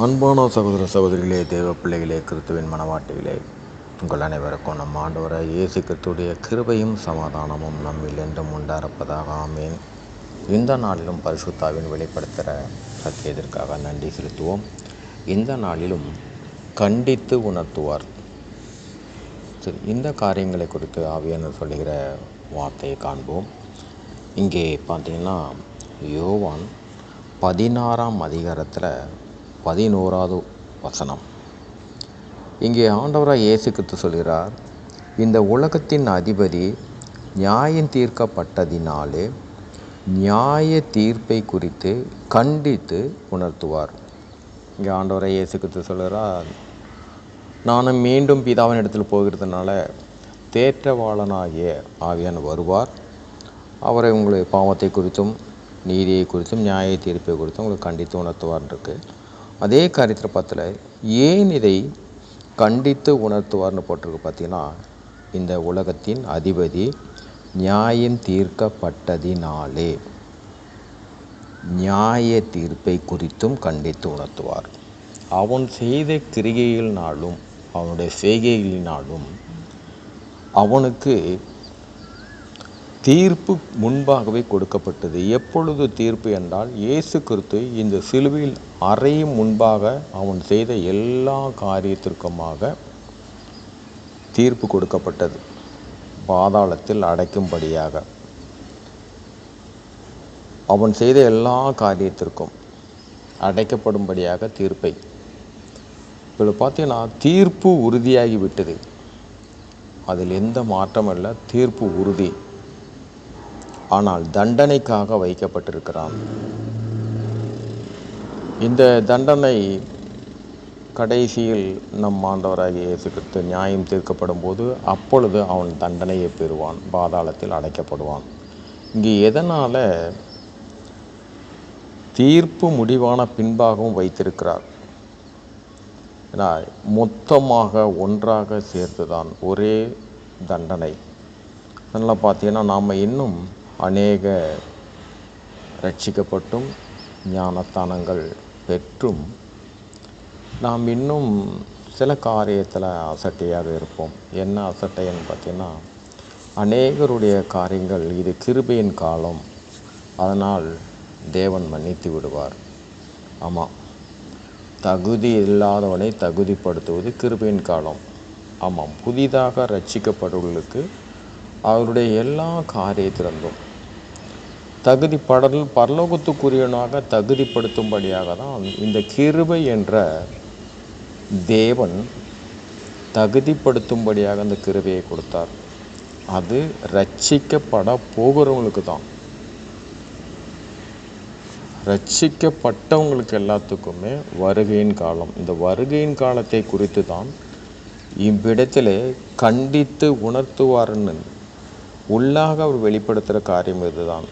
அன்பான சகோதர சகோதரிகளே தேவ பிள்ளைகளே கிறிஸ்துவின் மனவாட்டிகளே உங்கள் அனைவருக்கும் நம் ஆண்டவரை இயேசு கிறிஸ்துடைய கிருபையும் சமாதானமும் நம்மில் என்றும் உண்டாரப்பதாக ஆமேன். இந்த நாளிலும் பரிசுத்தாவின் வெளிப்படுத்துகிற சத்தியத்திற்காக நன்றி செலுத்துவோம். இந்த நாளிலும் கண்டித்து உணர்த்துவார். சரி இந்த காரியங்களை குறித்து ஆவியானவர் சொல்லுகிற வார்த்தையை காண்போம். இங்கே பார்த்தீங்கன்னா யோவான் பதினாறாம் அதிகாரத்தில் பதினோராவது வசனம். இங்கே ஆண்டவராக இயேசு கிறிஸ்து சொல்கிறார் இந்த உலகத்தின் அதிபதி நியாயம் தீர்க்கப்பட்டதினாலே நியாய தீர்ப்பை குறித்து கண்டித்து உணர்த்துவார். இங்கே ஆண்டவரை இயேசு கிறிஸ்து சொல்கிறார் நானும் மீண்டும் பிதாவின் இடத்தில் போகிறதுனால தேற்றவாளனாகிய ஆவியான் வருவார். அவரை உங்களுடைய பாவத்தை குறித்தும் நீதியை குறித்தும் நியாய தீர்ப்பை குறித்தும் உங்களுக்கு கண்டித்து உணர்த்துவார் அதே காரியத்தில் பார்த்துல ஏன் இதை கண்டித்து உணர்த்துவார்னு போட்டிருக்கு பார்த்தீங்கன்னா இந்த உலகத்தின் அதிபதி நியாயம் தீர்க்கப்பட்டதினாலே. நியாய தீர்ப்பை குறித்தும் கண்டித்து உணர்த்துவார். அவன் செய்த கிரிகைகளினாலும் அவனுடைய செய்கைகளினாலும் அவனுக்கு தீர்ப்பு முன்பாகவே கொடுக்கப்பட்டது. எப்பொழுது தீர்ப்பு என்றால் இயேசு கிறிஸ்து இந்த சிலுவையில் அறையும் முன்பாக அவன் செய்த எல்லா காரியத்திற்குமாக தீர்ப்பு கொடுக்கப்பட்டது. பாதாளத்தில் அடைக்கும்படியாக. அவன் செய்த எல்லா காரியத்திற்கும் அடைக்கப்படும்படியாக தீர்ப்பை. இப்போ பார்த்தீங்கன்னா தீர்ப்பு உறுதியாகி விட்டது அதில் எந்த மாற்றமும் இல்லை தீர்ப்பு உறுதி. ஆனால் தண்டனைக்காக வைக்கப்பட்டிருக்கிறான். இந்த தண்டனை கடைசியில் நம் ஆண்டவராகிய இயேசு கிறிஸ்து நியாயம் தீர்க்கப்படும் போது அப்பொழுது அவன் தண்டனையை பெறுவான் பாதாளத்தில் அடைக்கப்படுவான். இங்கே எதனால் தீர்ப்பு முடிவான பின்பாகவும் வைத்திருக்கிறார்? ஏன்னா மொத்தமாக ஒன்றாக சேர்த்து தான் ஒரே தண்டனை. அதனால் பார்த்தீங்கன்னா நாம் இன்னும் அநேக ரட்சிக்கப்பட்டும் ஞானஸ்தானங்கள் பெற்றும் நாம் இன்னும் சில காரியத்தில் அசட்டையாக இருப்போம். என்ன அசட்டைன்னு பார்த்தீங்கன்னா அநேகருடைய காரியங்கள் இது கிருபையின் காலம். அதனால் தேவன் மன்னித்து விடுவார். ஆமாம் தகுதி இல்லாதவனை தகுதிப்படுத்துவது கிருபையின் காலம். ஆமாம். புதிதாக ரட்சிக்கப்படுவர்களுக்கு அவருடைய எல்லா காரியத்திலிருந்தும் தகுதி படல் பரலோகத்துக்குரியவனாக தகுதிப்படுத்தும்படியாக தான் இந்த கிருபை என்ற தேவன் தகுதிப்படுத்தும்படியாக அந்த கிருபையை கொடுத்தார். அது ரட்சிக்கப்பட போகிறவங்களுக்கு தான். ரட்சிக்கப்பட்டவங்களுக்கு எல்லாத்துக்குமே வருகையின் காலம். இந்த வருகையின் காலத்தை குறித்து தான் இவ்விடத்திலே கண்டித்து உணர்த்துவார்னு உள்ளாக அவர் வெளிப்படுத்துகிற காரியம் இதுதான்.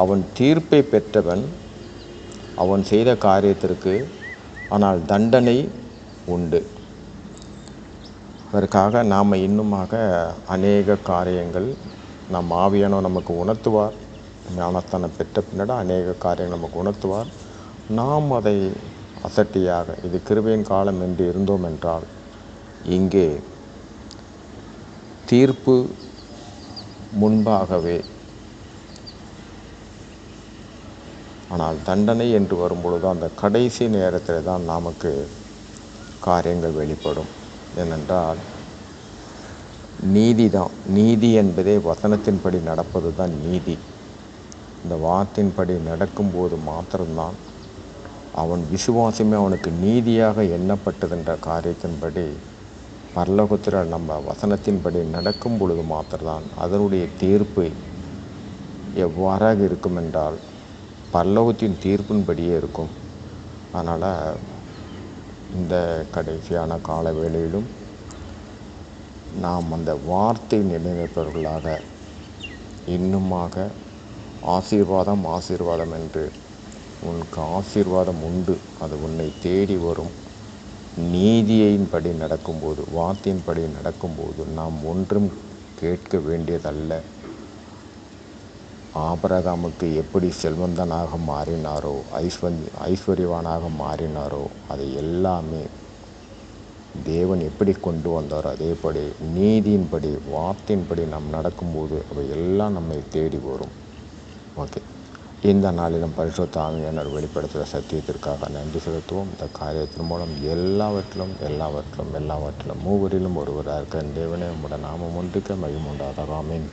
அவன் தீர்ப்பை பெற்றவன் அவன் செய்த காரியத்திற்கு ஆனால் தண்டனை உண்டு. அதற்காக நாம் இன்னுமாக அநேக காரியங்கள் நம் ஆவியானோ நமக்கு உணர்த்துவார். ஞானஸ்தானம் பெற்ற பின்னாடி அநேக காரியங்கள் நமக்கு உணர்த்துவார். நாம் அதை அசட்டியாக இது கிருபையின் காலம் என்று இருந்தோம் என்றால் இங்கே தீர்ப்பு முன்பாகவே ஆனால் தண்டனை என்று வரும்பொழுது அந்த கடைசி நேரத்தில் தான் நமக்கு காரியங்கள் வெளிப்படும். ஏனென்றால் நீதி தான். நீதி என்பதே வசனத்தின்படி நடப்பது தான் நீதி. இந்த வார்த்தையின்படி நடக்கும்போது மாத்திரம்தான் அவன் விசுவாசமே அவனுக்கு நீதியாக எண்ணப்பட்டதுன்ற காரியத்தின்படி பரலோகத்தில் நம்ம வசனத்தின்படி நடக்கும் பொழுது மாத்திரம்தான் அதனுடைய தீர்ப்பு எவ்வாறாக இருக்கும் என்றால் பரலோகத்தின் தீர்ப்பின்படியே இருக்கும். அதனால் இந்த கடைசியான கால வேளையிலும் நாம் அந்த வார்த்தை நிலைநிற்பவர்களாக இன்னுமாக ஆசீர்வாதம் ஆசீர்வாதம் என்று உனக்கு ஆசீர்வாதம் உண்டு. அது உன்னை தேடி வரும். நீதியின்படி நடக்கும்போது வார்த்தையின்படி நடக்கும்போது நாம் ஒன்றும் கேட்க வேண்டியதல்ல. ஆபரகாமுக்கு எப்படி செல்வந்தனாக மாறினாரோ ஐஸ்வந் ஐஸ்வர்யவானாக மாறினாரோ அதை எல்லாமே தேவன் எப்படி கொண்டு வந்தாரோ அதேபடி நீதியின்படி வார்த்தையின்படி நாம் நடக்கும்போது அவை எல்லாம் நம்மை தேடி வரும். ஓகே. இந்த நாளிலும் பரிசுத்த வெளிப்படுத்துகிற சத்தியத்திற்காக நன்றி செலுத்துவோம். இந்த காரியத்தின் மூலம் எல்லாவற்றிலும் எல்லாவற்றிலும் எல்லாவற்றிலும் மூவரிலும் ஒருவராக இருக்கிற தேவனே உம்முடைய நாமம் ஒன்றுக்கு மகிமுண்டாதாக ஆமீன்.